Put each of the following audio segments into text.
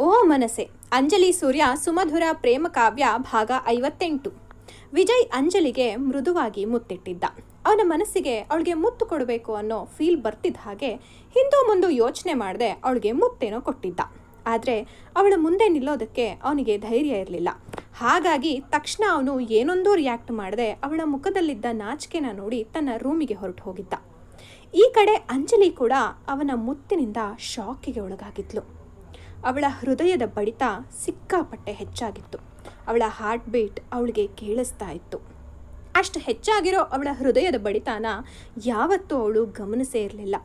ಓ ಮನಸೆ ಅಂಜಲಿ ಸೂರ್ಯ ಸುಮಧುರ ಪ್ರೇಮ ಕಾವ್ಯ ಭಾಗ ಐವತ್ತೆಂಟು. ವಿಜಯ್ ಅಂಜಲಿಗೆ ಮೃದುವಾಗಿ ಮುತ್ತಿಟ್ಟಿದ್ದ. ಅವನ ಮನಸ್ಸಿಗೆ ಅವಳಿಗೆ ಮುತ್ತು ಕೊಡಬೇಕು ಅನ್ನೋ ಫೀಲ್ ಬರ್ತಿದ್ದ ಹಾಗೆ ಹಿಂದೂ ಮುಂದೆ ಯೋಚನೆ ಮಾಡದೆ ಅವಳಿಗೆ ಮುತ್ತೇನೋ ಕೊಟ್ಟಿದ್ದ. ಆದರೆ ಅವಳ ಮುಂದೆ ನಿಲ್ಲೋದಕ್ಕೆ ಅವನಿಗೆ ಧೈರ್ಯ ಇರಲಿಲ್ಲ. ಹಾಗಾಗಿ ತಕ್ಷಣ ಅವನು ಏನೊಂದು ರಿಯಾಕ್ಟ್ ಮಾಡದೆ ಅವಳ ಮುಖದಲ್ಲಿದ್ದ ನಾಚಿಕೆನ ನೋಡಿ ತನ್ನ ರೂಮಿಗೆ ಹೊರಟು ಹೋಗಿದ್ದ. ಈ ಕಡೆ ಅಂಜಲಿ ಕೂಡ ಅವನ ಮುತ್ತಿನಿಂದ ಶಾಕಿಗೆ ಒಳಗಾಗಿದ್ಲು. ಅವಳ ಹೃದಯದ ಬಡಿತ ಸಿಕ್ಕಾಪಟ್ಟೆ ಹೆಚ್ಚಾಗಿತ್ತು. ಅವಳ ಹಾರ್ಟ್ ಬೀಟ್ ಅವಳಿಗೆ ಕೇಳಿಸ್ತಾ ಇತ್ತು. ಅಷ್ಟು ಹೆಚ್ಚಾಗಿರೋ ಅವಳ ಹೃದಯದ ಬಡಿತಾನ ಯಾವತ್ತೂ ಅವಳು ಗಮನಿಸೇ ಇರಲಿಲ್ಲ.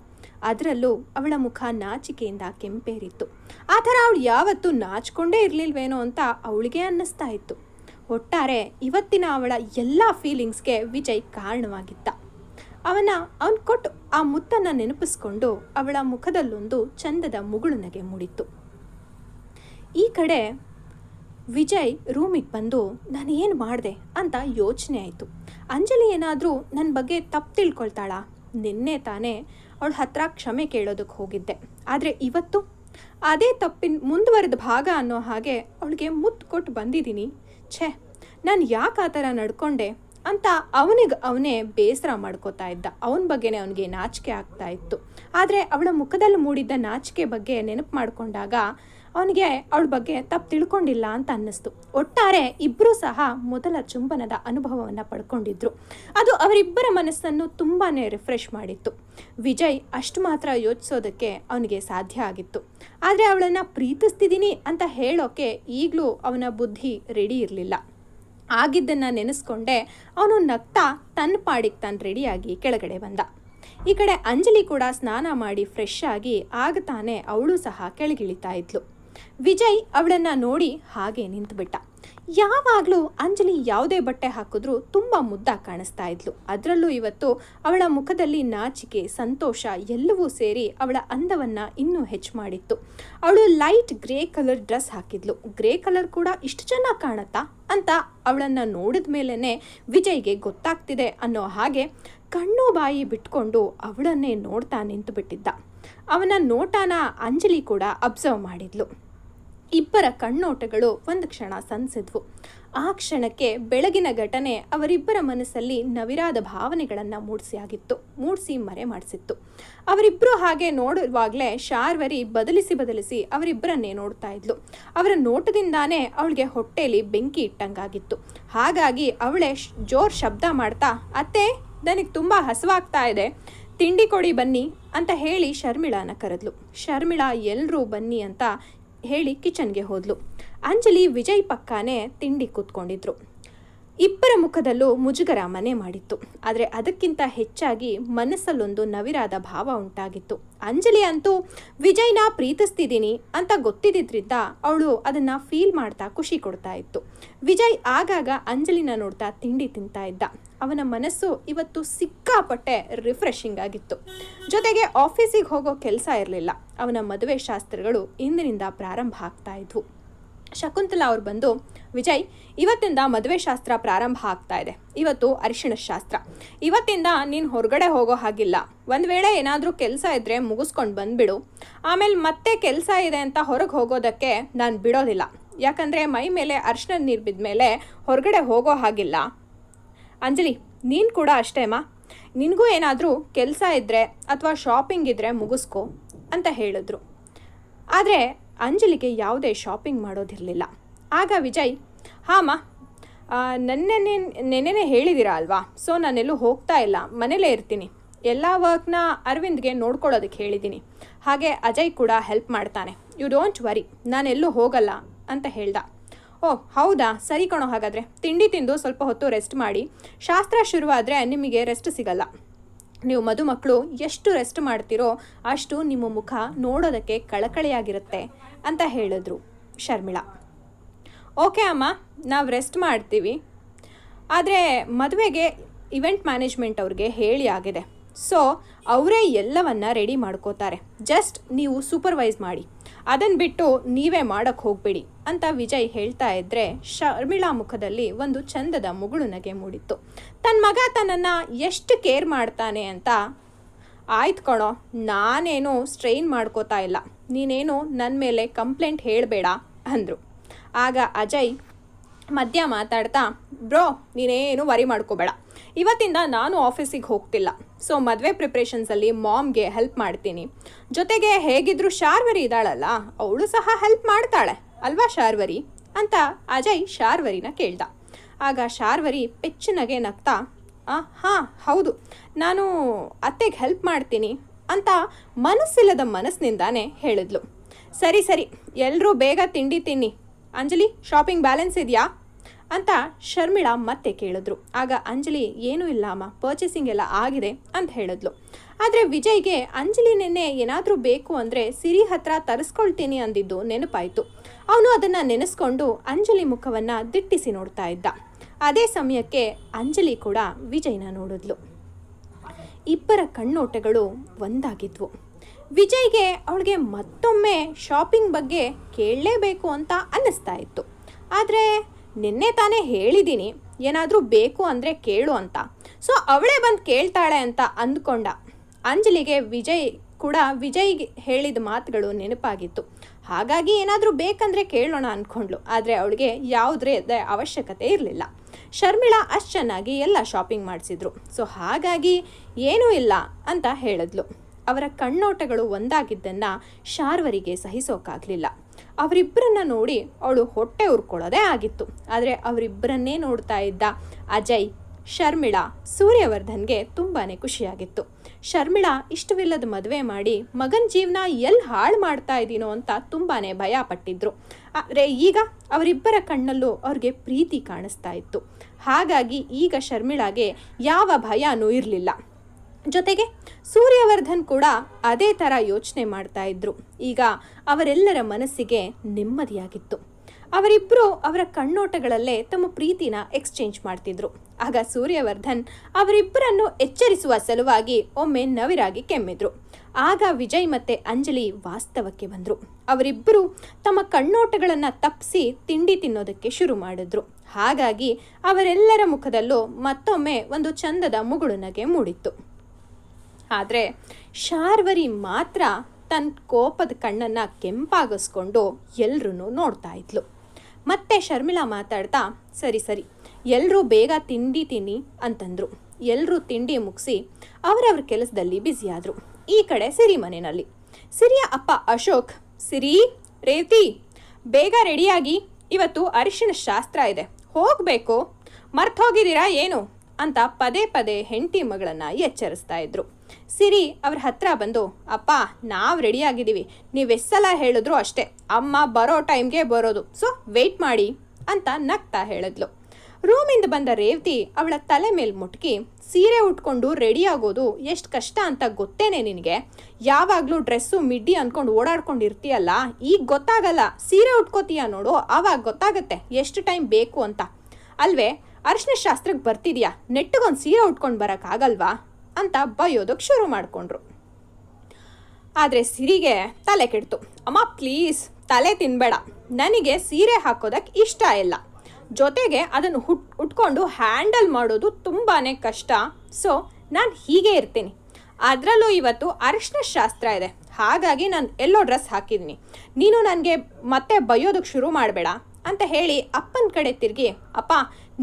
ಅದರಲ್ಲೂ ಅವಳ ಮುಖ ನಾಚಿಕೆಯಿಂದ ಕೆಂಪೇರಿತ್ತು. ಆ ಥರ ಅವಳು ಯಾವತ್ತೂ ನಾಚ್ಕೊಂಡೇ ಇರಲಿಲ್ವೇನೋ ಅಂತ ಅವಳಿಗೆ ಅನ್ನಿಸ್ತಾ ಇತ್ತು. ಒಟ್ಟಾರೆ ಇವತ್ತಿನ ಅವಳ ಎಲ್ಲ ಫೀಲಿಂಗ್ಸ್ಗೆ ವಿಜಯ್ ಕಾರಣವಾಗಿದ್ದ. ಅವನ, ಅವನು ಕೊಟ್ಟು ಆ ಮುತ್ತನ್ನು ನೆನಪಿಸ್ಕೊಂಡು ಅವಳ ಮುಖದಲ್ಲೊಂದು ಚಂದದ ಮುಗುಳುನಗೆ ಮೂಡಿತ್ತು. ಈ ಕಡೆ ವಿಜಯ್ ರೂಮಿಗೆ ಬಂದು, ನಾನು ಏನು ಮಾಡಿದೆ? ಅಂತ ಯೋಚನೆ ಆಯಿತು. ಅಂಜಲಿ ಏನಾದರೂ ನನ್ನ ಬಗ್ಗೆ ತಪ್ಪು ತಿಳ್ಕೊಳ್ತಾಳ? ನಿನ್ನೆ ತಾನೇ ಅವಳ ಹತ್ರ ಕ್ಷಮೆ ಕೇಳೋದಕ್ಕೆ ಹೋಗಿದ್ದೆ. ಆದರೆ ಇವತ್ತು? ಅದೇ ತಪ್ಪಿನ ಮುಂದುವರೆದ ಭಾಗ ಅನ್ನೋ ಹಾಗೆ ಅವಳಿಗೆ ಮುತ್ತು ಕೊಟ್ಟು ಬಂದಿದ್ದೀನಿ ಛೇ, ನಾನು ಯಾಕೆ ಆ ಥರ ನಡ್ಕೊಂಡೆ ಅಂತ ಅವನಿಗೆ ಅವನೇ ಬೇಸರ ಮಾಡ್ಕೋತಾ ಇದ್ದ. ಅವನ ಬಗ್ಗೆನೇ ಅವನಿಗೆ ನಾಚಿಕೆ ಆಗ್ತಾ ಇತ್ತು. ಆದರೆ ಅವಳ ಮುಖದಲ್ಲಿ ಮೂಡಿದ್ದ ನಾಚಿಕೆ ಬಗ್ಗೆ ನೆನಪು ಮಾಡಿಕೊಂಡಾಗ ಅವನಿಗೆ ಅವಳ ಬಗ್ಗೆ ತಪ್ಪು ತಿಳ್ಕೊಂಡಿಲ್ಲ ಅಂತ ಅನ್ನಿಸ್ತು. ಒಟ್ಟಾರೆ ಇಬ್ಬರೂ ಸಹ ಮೊದಲ ಚುಂಬನದ ಅನುಭವವನ್ನು ಪಡ್ಕೊಂಡಿದ್ರು. ಅದು ಅವರಿಬ್ಬರ ಮನಸ್ಸನ್ನು ತುಂಬಾ ರಿಫ್ರೆಶ್ ಮಾಡಿತ್ತು. ವಿಜಯ್ ಅಷ್ಟು ಮಾತ್ರ ಯೋಚಿಸೋದಕ್ಕೆ ಅವನಿಗೆ ಸಾಧ್ಯ ಆಗಿತ್ತು. ಆದರೆ ಅವಳನ್ನು ಪ್ರೀತಿಸ್ತಿದ್ದೀನಿ ಅಂತ ಹೇಳೋಕೆ ಈಗಲೂ ಅವನ ಬುದ್ಧಿ ರೆಡಿ ಇರಲಿಲ್ಲ. ಆಗಿದ್ದನ್ನು ನೆನೆಸ್ಕೊಂಡೆ ಅವನು ನಗ್ತಾ ತನ್ನ ಪಾಡಿಗೆ ತಾನು ರೆಡಿಯಾಗಿ ಕೆಳಗಡೆ ಬಂದ. ಈ ಕಡೆ ಅಂಜಲಿ ಕೂಡ ಸ್ನಾನ ಮಾಡಿ ಫ್ರೆಶ್ ಆಗಿ ಆಗ ತಾನೇ ಅವಳು ಸಹ ಕೆಳಗಿಳಿತಾ ಇದ್ಲು. ವಿಜಯ್ ಅವಳನ್ನ ನೋಡಿ ಹಾಗೆ ನಿಂತುಬಿಟ್ಟ. ಯಾವಾಗಲೂ ಅಂಜಲಿ ಯಾವುದೇ ಬಟ್ಟೆ ಹಾಕಿದ್ರೂ ತುಂಬ ಮುದ್ದ ಕಾಣಿಸ್ತಾ ಇದ್ಲು. ಅದರಲ್ಲೂ ಇವತ್ತು ಅವಳ ಮುಖದಲ್ಲಿ ನಾಚಿಕೆ, ಸಂತೋಷ ಎಲ್ಲವೂ ಸೇರಿ ಅವಳ ಅಂದವನ್ನ ಇನ್ನೂ ಹೆಚ್ಚು ಮಾಡಿತ್ತು. ಅವಳು ಲೈಟ್ ಗ್ರೇ ಕಲರ್ ಡ್ರೆಸ್ ಹಾಕಿದ್ಲು. ಗ್ರೇ ಕಲರ್ ಕೂಡ ಇಷ್ಟು ಚೆನ್ನಾಗಿ ಕಾಣತ್ತಾ ಅಂತ ಅವಳನ್ನು ನೋಡಿದ ಮೇಲೇ ವಿಜಯ್ಗೆ ಗೊತ್ತಾಗ್ತಿದೆ ಅನ್ನೋ ಹಾಗೆ ಕಣ್ಣು ಬಾಯಿ ಬಿಟ್ಕೊಂಡು ಅವಳನ್ನೇ ನೋಡ್ತಾ ನಿಂತು ಬಿಟ್ಟಿದ್ದ ಅವನ ನೋಟನ ಅಂಜಲಿ ಕೂಡ ಅಬ್ಸರ್ವ್ ಮಾಡಿದ್ಲು. ಇಬ್ಬರ ಕಣ್ಣೋಟಗಳು ಒಂದು ಕ್ಷಣ ಸನ್ಸಿದ್ವು ಆ ಕ್ಷಣಕ್ಕೆ ಬೆಳಗಿನ ಘಟನೆ ಅವರಿಬ್ಬರ ಮನಸ್ಸಲ್ಲಿ ನವಿರಾದ ಭಾವನೆಗಳನ್ನು ಮೂಡಿಸಿ ಆಗಿತ್ತು ಮೂಡಿಸಿ ಮರೆ ಮಾಡಿಸಿತ್ತು. ಅವರಿಬ್ಬರು ಹಾಗೆ ನೋಡುವಾಗಲೇ ಶಾರ್ವರಿ ಬದಲಿಸಿ ಬದಲಿಸಿ ಅವರಿಬ್ಬರನ್ನೇ ನೋಡ್ತಾ ಇದ್ಲು. ಅವರ ನೋಟದಿಂದಾನೇ ಅವಳಿಗೆ ಹೊಟ್ಟೆಯಲ್ಲಿ ಬೆಂಕಿ ಇಟ್ಟಂಗಾಗಿತ್ತು. ಹಾಗಾಗಿ ಅವಳೇ ಜೋರ್ ಶಬ್ದ ಮಾಡ್ತಾ, ಅತ್ತೆ, ನನಗೆ ತುಂಬ ಹಸುವಾಗ್ತಾ ಇದೆ. ತಿಂಡಿ ಕೊಡಿ ಬನ್ನಿ ಅಂತ ಹೇಳಿ ಶರ್ಮಿಳಾನ ಕರೆದ್ಲು. ಶರ್ಮಿಳಾ ಎಲ್ಲರೂ ಬನ್ನಿ ಅಂತ ಹೇಳಿ ಕಿಚನ್ಗೆ ಹೋದ್ಲು. ಅಂಜಲಿ, ವಿಜಯ್ ಪಕ್ಕಾನೇ ತಿಂಡಿ ಕೂತ್ಕೊಂಡಿದ್ರು. ಇಬ್ಬರ ಮುಖದಲ್ಲೂ ಮುಜುಗರ ಮನೆ ಮಾಡಿತ್ತು. ಆದರೆ ಅದಕ್ಕಿಂತ ಹೆಚ್ಚಾಗಿ ಮನಸ್ಸಲ್ಲೊಂದು ನವಿರಾದ ಭಾವ ಉಂಟಾಗಿತ್ತು. ಅಂಜಲಿ ಅಂತೂ, ವಿಜಯ್ನ ಪ್ರೀತಿಸ್ತಿದ್ದೀನಿ ಅಂತ ಗೊತ್ತಿದ್ದಿದ್ರಿಂದ ಅವಳು ಅದನ್ನು ಫೀಲ್ ಮಾಡ್ತಾ ಖುಷಿ ಕೊಡ್ತಾ ಇತ್ತು. ವಿಜಯ್ ಆಗಾಗ ಅಂಜಲಿನ ನೋಡ್ತಾ ತಿಂಡಿ ತಿಂತಾ ಇದ್ದ. ಅವನ ಮನಸ್ಸು ಇವತ್ತು ಸಿಕ್ಕಾಪಟ್ಟೆ ರಿಫ್ರೆಶಿಂಗ್ ಆಗಿತ್ತು. ಜೊತೆಗೆ ಆಫೀಸಿಗೆ ಹೋಗೋ ಕೆಲಸ ಇರಲಿಲ್ಲ. ಅವನ ಮದುವೆ ಶಾಸ್ತ್ರಗಳು ಇಂದಿನಿಂದ ಪ್ರಾರಂಭ ಆಗ್ತಾ ಇದ್ವು. ಶಕುಂತಲಾ ಅವ್ರು ಬಂದು, ವಿಜಯ್, ಇವತ್ತಿಂದ ಮದುವೆ ಶಾಸ್ತ್ರ ಪ್ರಾರಂಭ ಆಗ್ತಾ ಇದೆ. ಇವತ್ತು ಅರಿಶಿಣ ಶಾಸ್ತ್ರ. ಇವತ್ತಿಂದ ನೀನು ಹೊರಗಡೆ ಹೋಗೋ ಹಾಗಿಲ್ಲ. ಒಂದು ವೇಳೆ ಏನಾದರೂ ಕೆಲಸ ಇದ್ದರೆ ಮುಗಿಸ್ಕೊಂಡು ಬಂದುಬಿಡು. ಆಮೇಲೆ ಮತ್ತೆ ಕೆಲಸ ಇದೆ ಅಂತ ಹೊರಗೆ ಹೋಗೋದಕ್ಕೆ ನಾನು ಬಿಡೋದಿಲ್ಲ. ಯಾಕಂದರೆ ಮೈ ಮೇಲೆ ಅರಿಶಿಣದ ನೀರು ಬಿದ್ದ ಮೇಲೆ ಹೊರಗಡೆ ಹೋಗೋ ಹಾಗಿಲ್ಲ. ಅಂಜಲಿ, ನೀನು ಕೂಡ ಅಷ್ಟೇಮ್ಮ ನಿನಗೂ ಏನಾದರೂ ಕೆಲಸ ಇದ್ದರೆ ಅಥವಾ ಶಾಪಿಂಗ್ ಇದ್ದರೆ ಮುಗಿಸ್ಕೊ ಅಂತ ಹೇಳಿದ್ರು. ಆದರೆ ಅಂಜಲಿಗೆ ಯಾವುದೇ ಶಾಪಿಂಗ್ ಮಾಡೋದಿರಲಿಲ್ಲ. ಆಗ ವಿಜಯ್, ಹಾಂ ನೆನ್ನೆ ನೆನ್ನೆನೇ ಅಲ್ವಾ? ಸೊ, ನಾನೆಲ್ಲೂ ಹೋಗ್ತಾ ಇಲ್ಲ. ಮನೇಲೇ ಇರ್ತೀನಿ. ಎಲ್ಲ ವರ್ಕ್ನ ಅರವಿಂದ್ಗೆ ನೋಡ್ಕೊಳ್ಳೋದಕ್ಕೆ ಹೇಳಿದ್ದೀನಿ ಹಾಗೆ ಅಜಯ್ ಕೂಡ ಹೆಲ್ಪ್ ಮಾಡ್ತಾನೆ. ಯು ಡೋಂಟ್ ವರಿ ನಾನೆಲ್ಲೂ ಹೋಗಲ್ಲ, ಅಂತ ಹೇಳ್ದ. ಓ, ಹೌದಾ? ಸರಿ ಕಣೋ, ಹಾಗಾದರೆ. ತಿಂಡಿ ತಿಂದು ಸ್ವಲ್ಪ ಹೊತ್ತು ರೆಸ್ಟ್ ಮಾಡಿ. ಶಾಸ್ತ್ರ ಶುರುವಾದರೆ ನಿಮಗೆ ರೆಸ್ಟ್ ಸಿಗಲ್ಲ. ನೀವು ಮದುಮಕ್ಕಳು ಎಷ್ಟು ರೆಸ್ಟ್ ಮಾಡ್ತೀರೋ ಅಷ್ಟು ನಿಮ್ಮ ಮುಖ ನೋಡೋದಕ್ಕೆ ಕಳಕಳಿಯಾಗಿರುತ್ತೆ ಅಂತ ಹೇಳಿದ್ರು ಶರ್ಮಿಳಾ. ಓಕೆ ಅಮ್ಮ, ನಾವು ರೆಸ್ಟ್ ಮಾಡ್ತೀವಿ. ಆದರೆ ಮದುವೆಗೆ ಇವೆಂಟ್ ಮ್ಯಾನೇಜ್ಮೆಂಟ್ ಅವ್ರಿಗೆ ಹೇಳಿ ಆಗಿದೆ. ಸೊ ಅವರೇ ಎಲ್ಲವನ್ನ ರೆಡಿ ಮಾಡ್ಕೋತಾರೆ. ಜಸ್ಟ್ ನೀವು ಸೂಪರ್ವೈಸ್ ಮಾಡಿ. ಅದನ್ನು ಬಿಟ್ಟು ನೀವೇ ಮಾಡೋಕ್ಕೆ ಹೋಗಬೇಡಿ. ಅಂತ ವಿಜಯ್ ಹೇಳ್ತಾ ಇದ್ರೆ ಶರ್ಮಿಳಾ ಮುಖದಲ್ಲಿ ಒಂದು ಚಂದದ ಮುಗುಳು ನಗೆ ಮೂಡಿತ್ತು. ತನ್ನ ಮಗ ತನ್ನನ್ನು ಎಷ್ಟು ಕೇರ್ ಮಾಡ್ತಾನೆ ಅಂತ ಆಯ್ತು ಕಣೋ, ನಾನೇನು ಸ್ಟ್ರೈನ್ ಮಾಡ್ಕೋತಾ ಇಲ್ಲ. ನೀನೇನು ನನ್ನ ಮೇಲೆ ಕಂಪ್ಲೇಂಟ್ ಹೇಳಬೇಡ ಅಂದರು. ಆಗ ಅಜಯ್ ಮಧ್ಯ ಮಾತಾಡ್ತಾ, ಬ್ರೋ, ನೀನೇನು ವರಿ ಮಾಡ್ಕೋಬೇಡ. ಇವತ್ತಿಂದ ನಾನು ಆಫೀಸಿಗೆ ಹೋಗ್ತಿಲ್ಲ. ಸೊ ಮದುವೆ ಪ್ರಿಪ್ರೇಷನ್ಸಲ್ಲಿ ಮಾಮ್ಗೆ ಹೆಲ್ಪ್ ಮಾಡ್ತೀನಿ. ಜೊತೆಗೆ ಹೇಗಿದ್ರು ಶಾರ್ವರಿ ಇದ್ದಾಳಲ್ಲ ಅವಳು ಸಹ ಹೆಲ್ಪ್ ಮಾಡ್ತಾಳೆ. ಅಲ್ವಾ ಶಾರ್ವರಿ? ಅಂತ ಅಜಯ್ ಶಾರ್ವರಿನ ಕೇಳ್ದ. ಆಗ ಶಾರ್ವರಿ ಪೆಚ್ಚನಗೆ ನಗ್ತಾ ಹಾಂ, ಹೌದು. ನಾನು ಅತ್ತೆಗೆ ಹೆಲ್ಪ್ ಮಾಡ್ತೀನಿ ಅಂತ ಮನಸ್ಸಿಲ್ಲದ ಮನಸ್ಸಿನಿಂದಾನೇ ಹೇಳಿದ್ಲು. ಸರಿ ಸರಿ. ಎಲ್ಲರೂ ಬೇಗ ತಿಂಡಿ ತಿನ್ನಿ. ಅಂಜಲಿ ಶಾಪಿಂಗ್ ಬ್ಯಾಲೆನ್ಸ್ ಇದೆಯಾ? ಅಂತ ಶರ್ಮಿಳಾ ಮತ್ತೆ ಕೇಳಿದ್ರು. ಆಗ ಅಂಜಲಿ, ಏನೂ ಇಲ್ಲ ಅಮ್ಮ ಪರ್ಚೇಸಿಂಗ್ ಎಲ್ಲ ಆಗಿದೆ ಅಂತ ಹೇಳಿದ್ಲು. ಆದರೆ ವಿಜಯ್ಗೆ, ಅಂಜಲಿ ನೆನ್ನೆ ಏನಾದರೂ ಬೇಕು ಅಂದರೆ ಸಿರಿ ಹತ್ರ ತರಿಸ್ಕೊಳ್ತೀನಿ ಅಂದಿದ್ದು ನೆನಪಾಯಿತು. ಅವನು ಅದನ್ನು ನೆನೆಸ್ಕೊಂಡು ಅಂಜಲಿ ಮುಖವನ್ನು ದಿಟ್ಟಿಸಿ ನೋಡ್ತಾ ಇದ್ದ. ಅದೇ ಸಮಯಕ್ಕೆ ಅಂಜಲಿ ಕೂಡ ವಿಜಯ್ನ ನೋಡಿದ್ಲು. ಇಬ್ಬರ ಕಣ್ಣೋಟಗಳು ಒಂದಾಗಿದ್ವು. ವಿಜಯ್ಗೆ ಅವಳಿಗೆ ಮತ್ತೊಮ್ಮೆ ಶಾಪಿಂಗ್ ಬಗ್ಗೆ ಕೇಳಲೇಬೇಕು ಅಂತ ಅನ್ನಿಸ್ತಾ ಇತ್ತು. ಆದರೆ ನಿನ್ನೆ ತಾನೇ ಹೇಳಿದ್ದೀನಿ, ಏನಾದರೂ ಬೇಕು ಅಂದರೆ ಕೇಳು ಅಂತ. ಸೊ ಅವಳೇ ಬಂದು ಕೇಳ್ತಾಳೆ ಅಂತ ಅಂದ್ಕೊಂಡ. ಅಂಜಲಿಗೆ ವಿಜಯ್ ಕೂಡ ವಿಜಯ್ಗೆ ಹೇಳಿದ ಮಾತುಗಳು ನೆನಪಾಗಿತ್ತು. ಹಾಗಾಗಿ ಏನಾದರೂ ಬೇಕಂದರೆ ಕೇಳೋಣ ಅಂದ್ಕೊಂಡ್ಳು ಆದರೆ ಅವಳಿಗೆ ಯಾವುದೇ ಅವಶ್ಯಕತೆ ಇರಲಿಲ್ಲ. ಶರ್ಮಿಳಾ ಅಷ್ಟು ಚೆನ್ನಾಗಿ ಎಲ್ಲ ಶಾಪಿಂಗ್ ಮಾಡಿಸಿದ್ರು. ಸೊ ಹಾಗಾಗಿ ಏನೂ ಇಲ್ಲ ಅಂತ ಹೇಳಿದ್ಲು. ಅವರ ಕಣ್ಣೋಟಗಳು ಒಂದಾಗಿದ್ದನ್ನು ಶಾರ್ವರಿಗೆ ಸಹಿಸೋಕ್ಕಾಗಲಿಲ್ಲ ಅವರಿಬ್ಬರನ್ನ ನೋಡಿ ಅವಳು ಹೊಟ್ಟೆ ಉರ್ಕೊಳ್ಳೋದೇ ಆಗಿತ್ತು. ಆದರೆ ಅವರಿಬ್ಬರನ್ನೇ ನೋಡ್ತಾ ಇದ್ದ ಅಜಯ್, ಶರ್ಮಿಳಾ, ಸೂರ್ಯವರ್ಧನ್ಗೆ ತುಂಬಾ ಖುಷಿಯಾಗಿತ್ತು. ಶರ್ಮಿಳಾ, ಇಷ್ಟವಿಲ್ಲದ ಮದುವೆ ಮಾಡಿ ಮಗನ ಜೀವನ ಎಲ್ಲಿ ಹಾಳು ಮಾಡ್ತಾ ಇದ್ದೀನೋ ಅಂತ ತುಂಬಾ ಭಯ ಪಟ್ಟಿದ್ರು. ಆದರೆ ಈಗ ಅವರಿಬ್ಬರ ಕಣ್ಣಲ್ಲೂ ಅವ್ರಿಗೆ ಪ್ರೀತಿ ಕಾಣಿಸ್ತಾ ಇತ್ತು. ಹಾಗಾಗಿ ಈಗ ಶರ್ಮಿಳಾಗೆ ಯಾವ ಭಯನೂ ಇರಲಿಲ್ಲ. ಜೊತೆಗೆ ಸೂರ್ಯವರ್ಧನ್ ಕೂಡ ಅದೇ ಥರ ಯೋಚನೆ ಮಾಡ್ತಾ ಇದ್ರು. ಈಗ ಅವರೆಲ್ಲರ ಮನಸ್ಸಿಗೆ ನೆಮ್ಮದಿಯಾಗಿತ್ತು. ಅವರಿಬ್ಬರು ಅವರ ಕಣ್ಣೋಟಗಳಲ್ಲೇ ತಮ್ಮ ಪ್ರೀತಿನ ಎಕ್ಸ್ಚೇಂಜ್ ಮಾಡ್ತಿದ್ರು. ಆಗ ಸೂರ್ಯವರ್ಧನ್ ಅವರಿಬ್ಬರನ್ನು ಎಚ್ಚರಿಸುವ ಸಲುವಾಗಿ ಒಮ್ಮೆ ನವಿರಾಗಿ ಕೆಮ್ಮಿದ್ರು. ಆಗ ವಿಜಯ್ ಮತ್ತೆ ಅಂಜಲಿ ವಾಸ್ತವಕ್ಕೆ ಬಂದರು. ಅವರಿಬ್ಬರು ತಮ್ಮ ಕಣ್ಣೋಟಗಳನ್ನು ತಪ್ಪಿಸಿ ತಿಂಡಿ ತಿನ್ನೋದಕ್ಕೆ ಶುರು ಮಾಡಿದ್ರು. ಹಾಗಾಗಿ ಅವರೆಲ್ಲರ ಮುಖದಲ್ಲೂ ಮತ್ತೊಮ್ಮೆ ಒಂದು ಚಂದದ ಮುಗುಳುನಗೆ ಮೂಡಿತ್ತು. ಆದರೆ ಶಾರ್ವರಿ ಮಾತ್ರ ತನ್ನ ಕೋಪದ ಕಣ್ಣನ್ನು ಕೆಂಪಾಗಿಸ್ಕೊಂಡು ಎಲ್ಲರೂ ನೋಡ್ತಾ ಇದ್ಲು. ಮತ್ತೆ ಶರ್ಮಿಳಾ ಮಾತಾಡ್ತಾ, ಸರಿ ಸರಿ ಎಲ್ಲರೂ ಬೇಗ ತಿಂಡಿ ತಿನ್ನಿ ಅಂತಂದರು. ಎಲ್ಲರೂ ತಿಂಡಿ ಮುಗಿಸಿ ಅವರವ್ರ ಕೆಲಸದಲ್ಲಿ ಬ್ಯುಸಿಯಾದರು ಈ ಕಡೆ ಸಿರಿ ಮನೆಯಲ್ಲಿ. ಸಿರಿಯ ಅಪ್ಪ ಅಶೋಕ್, ಸಿರಿ, ರೇವತಿ, ಬೇಗ ರೆಡಿಯಾಗಿ, ಇವತ್ತು ಅರಿಶಿಣ ಶಾಸ್ತ್ರ ಇದೆ, ಹೋಗಬೇಕು ಮರ್ತು ಹೋಗಿದ್ದೀರಾ ಏನು? ಅಂತ ಪದೇ ಪದೇ ಹೆಂಡತಿ ಮಗಳನ್ನು ಎಚ್ಚರಿಸ್ತಾ ಇದ್ರು. ಸಿರಿ ಅವ್ರ ಹತ್ರ ಬಂದು, ಅಪ್ಪ, ನಾವು ರೆಡಿಯಾಗಿದ್ದೀವಿ ನೀವು ಎಸ್ಸಲ ಹೇಳಿದ್ರು ಅಷ್ಟೇ. ಅಮ್ಮ ಬರೋ ಟೈಮ್ಗೆ ಬರೋದು. ಸೊ ವೆಯ್ಟ್ ಮಾಡಿ ಅಂತ ನಗ್ತಾ ಹೇಳಿದ್ಲು. ರೂಮಿಂದ ಬಂದ ರೇವತಿ ಅವಳ ತಲೆ ಮೇಲೆ ಮುಟ್ಕಿ, ಸೀರೆ ಉಟ್ಕೊಂಡು ರೆಡಿ ಆಗೋದು ಎಷ್ಟು ಕಷ್ಟ ಅಂತ ಗೊತ್ತೇನೆ ನಿನಗೆ? ಯಾವಾಗಲೂ ಡ್ರೆಸ್ಸು ಮಿಡ್ಡಿ ಅಂದ್ಕೊಂಡು ಓಡಾಡ್ಕೊಂಡಿರ್ತೀಯಲ್ಲ? ಈಗ ಗೊತ್ತಾಗಲ್ಲ. ಸೀರೆ ಉಟ್ಕೋತೀಯ ನೋಡು. ಆವಾಗ ಗೊತ್ತಾಗತ್ತೆ. ಎಷ್ಟು ಟೈಮ್ ಬೇಕು ಅಂತ. ಅಲ್ವೇ ಅರಿಶಿನ ಶಾಸ್ತ್ರಕ್ಕೆ ಬರ್ತಿದ್ಯಾ? ನೆಟ್ಟಿಗೊಂದು ಸೀರೆ ಉಟ್ಕೊಂಡು ಬರೋಕ್ಕಾಗಲ್ವಾ ಅಂತ ಬೈಯೋದಕ್ಕೆ ಶುರು ಮಾಡಿಕೊಂಡ್ರು. ಆದರೆ ಸಿರಿಗೆ ತಲೆ ಕೆಡ್ತು. ಅಮ್ಮ ಪ್ಲೀಸ್ ತಲೆ ತಿನ್ಬೇಡ. ನನಗೆ ಸೀರೆ ಹಾಕೋದಕ್ಕೆ ಇಷ್ಟ ಇಲ್ಲ. ಜೊತೆಗೆ ಅದನ್ನು ಹುಟ್, ಉಟ್ಕೊಂಡು ಹ್ಯಾಂಡಲ್ ಮಾಡೋದು ತುಂಬಾ ಕಷ್ಟ. ಸೊ ನಾನು ಹೀಗೆ ಇರ್ತೀನಿ. ಅದರಲ್ಲೂ ಇವತ್ತು ಅರಿಶಿನ ಶಾಸ್ತ್ರ ಇದೆ. ಹಾಗಾಗಿ ನಾನು ಎಲ್ಲೋ ಡ್ರೆಸ್ ಹಾಕಿದ್ದೀನಿ ನೀನು ನನಗೆ ಮತ್ತೆ ಬೈಯೋದಕ್ಕೆ ಶುರು ಮಾಡಬೇಡ ಅಂತ ಹೇಳಿ ಅಪ್ಪನ ಕಡೆ ತಿರುಗಿ, ಅಪ್ಪ,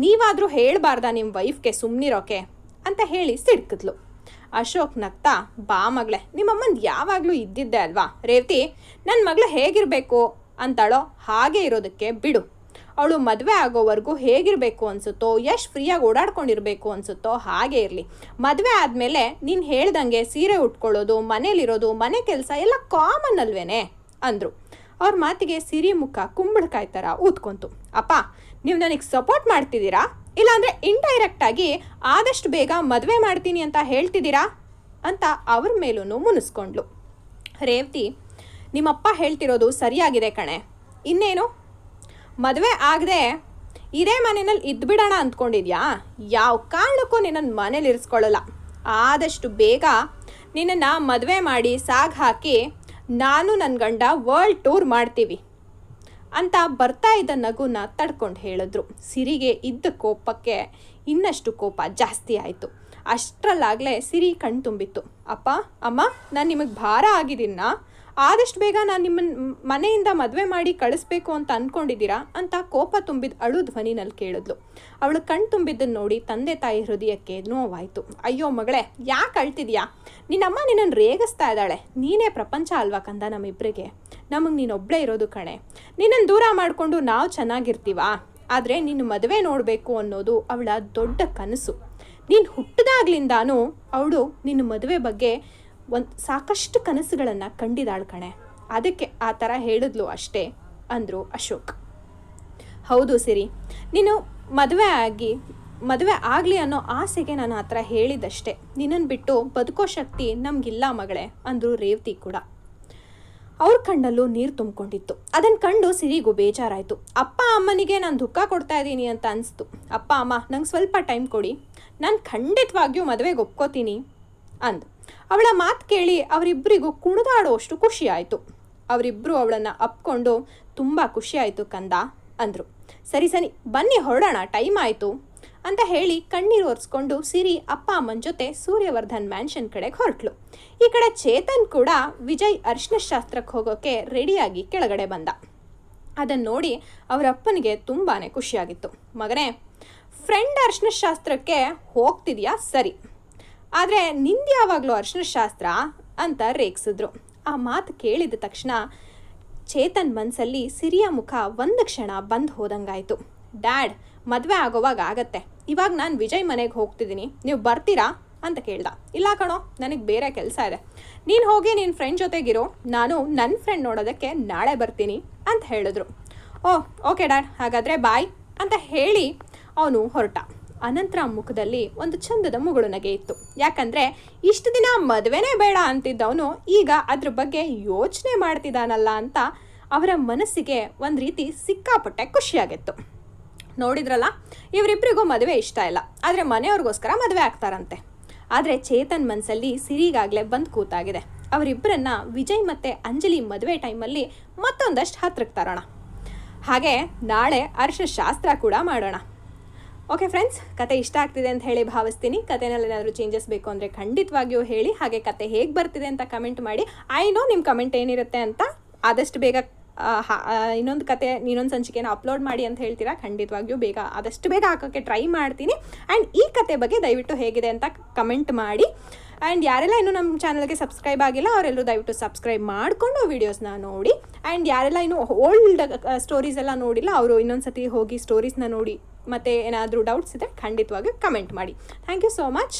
ನೀವಾದರೂ ಹೇಳಬಾರ್ದ ನಿಮ್ಮ ವೈಫ್ಗೆ ಸುಮ್ಮನಿರೋಕೆ ಅಂತ ಹೇಳಿ ಸಿಡ್ಕಿದ್ಲು. ಅಶೋಕ್ ನಗ್ತಾ, ಬಾ ಮಗಳೇ ನಿಮ್ಮಮ್ಮಂದು ಯಾವಾಗಲೂ ಇದ್ದಿದ್ದೆ ಅಲ್ವಾ? ರೇವತಿ ನನ್ನ ಮಗಳು ಹೇಗಿರಬೇಕು? ಅಂತಾಳೋ, ಹಾಗೆ ಇರೋದಕ್ಕೆ ಬಿಡು. ಅವಳು ಮದುವೆ ಆಗೋವರೆಗೂ ಹೇಗಿರಬೇಕು ಅನ್ಸುತ್ತೋ ಎಷ್ಟು ಫ್ರೀಯಾಗಿ ಓಡಾಡ್ಕೊಂಡಿರಬೇಕು ಅನ್ಸುತ್ತೋ, ಹಾಗೆ ಇರಲಿ. ಮದುವೆ ಆದಮೇಲೆ ನೀನು ಹೇಳ್ದಂಗೆ ಸೀರೆ ಉಟ್ಕೊಳ್ಳೋದು, ಮನೇಲಿರೋದು, ಮನೆ ಕೆಲಸ ಎಲ್ಲ ಕಾಮನ್ ಅಲ್ವೇನೆ? ಅಂದರು. ಅವ್ರ ಮಾತಿಗೆ ಸಿರಿ ಮುಖ ಕುಂಬಳಕಾಯಿ ಥರ ಊದ್ಕೊಂತು. ಅಪ್ಪ, ನೀವು ನನಗೆ ಸಪೋರ್ಟ್ ಮಾಡ್ತಿದ್ದೀರಾ? ಇಲ್ಲಾಂದರೆ ಇಂಡೈರೆಕ್ಟಾಗಿ ಆದಷ್ಟು ಬೇಗ ಮದುವೆ ಮಾಡ್ತೀನಿ ಅಂತ ಹೇಳ್ತಿದ್ದೀರಾ ಅಂತ ಅವ್ರ ಮೇಲೂ ಮುನಿಸ್ಕೊಂಡ್ಲು. ರೇವತಿ, ನಿಮ್ಮಪ್ಪ ಹೇಳ್ತಿರೋದು ಸರಿಯಾಗಿದೆ ಕಣೆ. ಇನ್ನೇನು? ಮದುವೆ ಆಗದೆ ಇದೇ ಮನೆಯಲ್ಲಿ ಇದ್ಬಿಡೋಣ ಅಂದ್ಕೊಂಡಿದ್ಯಾ? ಯಾವ ಕಾರಣಕ್ಕೂ ನಿನ್ನನ್ನು ಮನೇಲಿ ಇರಿಸ್ಕೊಳ್ಳಲ್ಲ. ಆದಷ್ಟು ಬೇಗ ನಿನ್ನನ್ನು ಮದುವೆ ಮಾಡಿ ಸಾಗ್ ಹಾಕಿ ನಾನು ನನ್ನ ಗಂಡ ವರ್ಲ್ಡ್ ಟೂರ್ ಮಾಡ್ತೀವಿ. ಅಂತ ಬರ್ತಾ ಇದ್ದ ನಗುನ ತಡ್ಕೊಂಡು ಹೇಳಿದ್ರು. ಸಿರಿಗೆ ಇದ್ದ ಕೋಪಕ್ಕೆ ಇನ್ನಷ್ಟು ಕೋಪ ಜಾಸ್ತಿ ಆಯಿತು. ಅಷ್ಟರಲ್ಲಾಗಲೇ ಸಿರಿ ಕಣ್ಣು ತುಂಬಿತ್ತು. ಅಪ್ಪ, ಅಮ್ಮ, ನಾನು ನಿಮಗೆ ಭಾರ ಆಗಿದ್ದೀನ? ಆದಷ್ಟು ಬೇಗ ನಾನು ನಿಮ್ಮನ್ನ ಮನೆಯಿಂದ ಮದುವೆ ಮಾಡಿ ಕಳಿಸ್ಬೇಕು ಅಂತ ಅಂದ್ಕೊಂಡಿದ್ದೀರಾ ಅಂತ ಕೋಪ ತುಂಬಿದ ಅಳು ಧ್ವನಿನಲ್ಲಿ ಕೇಳಿದ್ಲು. ಅವಳು ಕಣ್ ತುಂಬಿದ್ದನ್ನು ನೋಡಿ ತಂದೆ ತಾಯಿ ಹೃದಯಕ್ಕೆ ನೋವಾಯಿತು. ಅಯ್ಯೋ ಮಗಳೇ, ಯಾಕೆ ಅಳ್ತಿದ್ಯಾ? ನಿನ್ನಮ್ಮ ನಿನ್ನನ್ನು ರೇಗಿಸ್ತಾ ಇದ್ದಾಳೆ. ನೀನೇ ಪ್ರಪಂಚ ಅಲ್ವಾ ಕಂದ ನಮ್ಮಿಬ್ಬರಿಗೆ ನಮಗೆ ನೀನೊಬ್ಬಳೇ ಇರೋದು ಕಣೆ. ನಿನ್ನನ್ನು ದೂರ ಮಾಡಿಕೊಂಡು ನಾವು ಚೆನ್ನಾಗಿರ್ತೀವಾ? ಆದರೆ ನಿನ್ನ ಮದುವೆ ನೋಡಬೇಕು ಅನ್ನೋದು ಅವಳ ದೊಡ್ಡ ಕನಸು. ನೀನು ಹುಟ್ಟಿದಾಗ್ಲಿಂದಾನು ಅವಳು ನಿನ್ನ ಮದುವೆ ಬಗ್ಗೆ ಒಂದು ಸಾಕಷ್ಟು ಕನಸುಗಳನ್ನು ಕಂಡಿದ್ದಾಳು ಕಣೆ. ಅದಕ್ಕೆ ಆ ಥರ ಹೇಳಿದ್ಲು ಅಷ್ಟೇ, ಅಂದರು ಅಶೋಕ್. ಹೌದು ಸಿರಿ, ನೀನು ಮದುವೆ ಆಗಿ, ಮದುವೆ ಆಗಲಿ ಅನ್ನೋ ಆಸೆಗೆ ನಾನು ಆ ಥರ ಹೇಳಿದ್ದಷ್ಟೇ ನಿನ್ನನ್ನು ಬಿಟ್ಟು ಬದುಕೋ ಶಕ್ತಿ ನಮಗಿಲ್ಲ ಮಗಳೇ, ಅಂದರು ರೇವತಿ ಕೂಡ. ಅವ್ರ ಕಣ್ಣಲ್ಲೂ ನೀರು ತುಂಬಿಕೊಂಡಿತ್ತು. ಅದನ್ನು ಕಂಡು ಸಿರಿಗೂ ಬೇಜಾರಾಯಿತು. ಅಪ್ಪ ಅಮ್ಮನಿಗೆ ನಾನು ದುಃಖ ಕೊಡ್ತಾ ಇದ್ದೀನಿ ಅಂತ ಅನಿಸ್ತು. ಅಪ್ಪ, ಅಮ್ಮ, ನಂಗೆ ಸ್ವಲ್ಪ ಟೈಮ್ ಕೊಡಿ. ನಾನು ಖಂಡಿತವಾಗಿಯೂ ಮದುವೆಗೆ ಒಪ್ಕೋತೀನಿ ಅಂದು. ಅವಳ ಮಾತು ಕೇಳಿ ಅವರಿಬ್ಬರಿಗೂ ಕುಣಿದಾಡುವಷ್ಟು ಖುಷಿ ಆಯಿತು. ಅವರಿಬ್ಬರು ಅವಳನ್ನು ಅಪ್ಕೊಂಡು ತುಂಬ ಖುಷಿ ಆಯಿತು ಕಂದ ಅಂದರು. ಸರಿ ಸರಿ, ಬನ್ನಿ ಹೊರಡೋಣ, ಟೈಮ್ ಆಯಿತು. ಅಂತ ಹೇಳಿ ಕಣ್ಣೀರು ಒರೆಸ್ಕೊಂಡು ಸಿರಿ ಅಪ್ಪ ಅಮ್ಮನ ಜೊತೆ ಸೂರ್ಯವರ್ಧನ್ ಮ್ಯಾನ್ಷನ್ ಕಡೆಗೆ ಹೊರಟ್ಲು. ಈ ಕಡೆ ಚೇತನ್ ಕೂಡ ವಿಜಯ್ ಅರ್ಶನ ಶಾಸ್ತ್ರಕ್ಕೆ ಹೋಗೋಕೆ ರೆಡಿಯಾಗಿ ಕೆಳಗಡೆ ಬಂದ. ಅದನ್ನು ನೋಡಿ ಅವರ ಅಪ್ಪನಿಗೆ ತುಂಬಾ ಖುಷಿಯಾಗಿತ್ತು. ಮಗನೇ ಫ್ರೆಂಡ್ ಅರ್ಶನ ಶಾಸ್ತ್ರಕ್ಕೆ ಹೋಗ್ತಿದ್ಯಾ? ಸರಿ. ಆದರೆ ನಿಂದು ಯಾವಾಗಲೂ ಅರ್ಶನ ಶಾಸ್ತ್ರ ಅಂತ ರೇಗಿಸಿದ್ರು. ಆ ಮಾತು ಕೇಳಿದ ತಕ್ಷಣ ಚೇತನ್ ಮನಸ್ಸಲ್ಲಿ ಸಿರಿಯ ಮುಖ ಒಂದು ಕ್ಷಣ ಬಂದು ಹೋದಂಗಾಯಿತು. ಡ್ಯಾಡ್ ಮದುವೆ ಆಗೋವಾಗ ಆಗತ್ತೆ. ಇವಾಗ ನಾನು ವಿಜಯ್ ಮನೆಗೆ ಹೋಗ್ತಿದ್ದೀನಿ ನೀವು ಬರ್ತೀರಾ? ಅಂತ ಕೇಳ್ದ. ಇಲ್ಲ ಕಣೋ, ನನಗೆ ಬೇರೆ ಕೆಲಸ ಇದೆ. ನೀನು ಹೋಗಿ ನಿನ್ನ ಫ್ರೆಂಡ್ ಜೊತೆಗಿರೋ, ನಾನು ನನ್ನ ಫ್ರೆಂಡ್ ನೋಡೋದಕ್ಕೆ ನಾಳೆ ಬರ್ತೀನಿ ಅಂತ ಹೇಳಿದ್ರು. ಓ, ಓಕೆ ಡ್ಯಾಡ್ ಹಾಗಾದರೆ ಬಾಯ್ ಅಂತ ಹೇಳಿ ಅವನು ಹೊರಟ. ಅನಂತರ ಮುಖದಲ್ಲಿ ಒಂದು ಚಂದದ ಮುಗುಳು ನಗೆ ಇತ್ತು. ಯಾಕಂದರೆ ಇಷ್ಟು ದಿನ ಮದುವೆನೇ ಬೇಡ ಅಂತಿದ್ದವನು ಈಗ ಅದ್ರ ಬಗ್ಗೆ ಯೋಚನೆ ಮಾಡ್ತಿದ್ದಾನಲ್ಲ ಅಂತ ಅವರ ಮನಸ್ಸಿಗೆ ಒಂದು ರೀತಿ ಸಿಕ್ಕಾಪಟ್ಟೆ ಖುಷಿಯಾಗಿತ್ತು. ನೋಡಿದ್ರಲ್ಲ? ಇವರಿಬ್ಬರಿಗೂ ಮದುವೆ ಇಷ್ಟ ಇಲ್ಲ. ಆದರೆ ಮನೆಯವ್ರಿಗೋಸ್ಕರ ಮದುವೆ ಆಗ್ತಾರಂತೆ. ಆದರೆ ಚೇತನ್ ಮನಸ್ಸಲ್ಲಿ ಸಿರಿಗಾಗಲೇ ಬಂದು ಕೂತಾಗಿದೆ. ಅವರಿಬ್ಬರನ್ನ ವಿಜಯ್ ಮತ್ತು ಅಂಜಲಿ ಮದುವೆ ಟೈಮಲ್ಲಿ ಮತ್ತೊಂದಷ್ಟು ಹತ್ತಿರಕ್ಕೆ ತರೋಣ. ಹಾಗೆ ನಾಳೆ ಶಾಸ್ತ್ರ ಕೂಡ ಮಾಡೋಣ. ಓಕೆ ಫ್ರೆಂಡ್ಸ್, ಕತೆ ಇಷ್ಟ ಆಗ್ತಿದೆ ಅಂತ ಹೇಳಿ ಭಾವಿಸ್ತೀನಿ. ಕತೆನಲ್ಲಿ ಏನಾದರೂ ಚೇಂಜಸ್ ಬೇಕು ಅಂದರೆ ಖಂಡಿತವಾಗಿಯೂ ಹೇಳಿ. ಹಾಗೆ ಕತೆ ಹೇಗೆ ಬರ್ತಿದೆ ಅಂತ ಕಮೆಂಟ್ ಮಾಡಿ. ಐ ನೋ ನಿಮ್ಮ ಕಮೆಂಟ್ ಏನಿರುತ್ತೆ ಅಂತ ಆದಷ್ಟು ಬೇಗ ಇನ್ನೊಂದು ಕತೆ ಇನ್ನೊಂದು ಸಂಚಿಕೆನ ಅಪ್ಲೋಡ್ ಮಾಡಿ ಅಂತ ಹೇಳ್ತೀರಾ? ಖಂಡಿತವಾಗಿಯೂ ಬೇಗ, ಆದಷ್ಟು ಬೇಗ ಹಾಕೋಕ್ಕೆ ಟ್ರೈ ಮಾಡ್ತೀನಿ. ಆ್ಯಂಡ್ ಈ ಕತೆ ಬಗ್ಗೆ ದಯವಿಟ್ಟು ಹೇಗಿದೆ ಅಂತ ಕಮೆಂಟ್ ಮಾಡಿ. ಆ್ಯಂಡ್ ಯಾರೆಲ್ಲ ಇನ್ನೂ ನಮ್ಮ ಚಾನಲ್ಗೆ ಸಬ್ಸ್ಕ್ರೈಬ್ ಆಗಿಲ್ಲ, ಅವರೆಲ್ಲರೂ ದಯವಿಟ್ಟು ಸಬ್ಸ್ಕ್ರೈಬ್ ಮಾಡಿಕೊಂಡು ವೀಡಿಯೋಸ್ನ ನೋಡಿ. ಆ್ಯಂಡ್ ಯಾರೆಲ್ಲ ಇನ್ನೂ ಓಲ್ಡ್ ಸ್ಟೋರೀಸ್ ಎಲ್ಲ ನೋಡಿಲ್ಲ, ಅವರು ಇನ್ನೊಂದು ಸತಿ ಹೋಗಿ ಸ್ಟೋರೀಸ್ನ ನೋಡಿ, ಮತ್ತು ಏನಾದರೂ ಡೌಟ್ಸ್ ಇದೆ ಖಂಡಿತವಾಗಿಯೂ ಕಮೆಂಟ್ ಮಾಡಿ. Thank you so much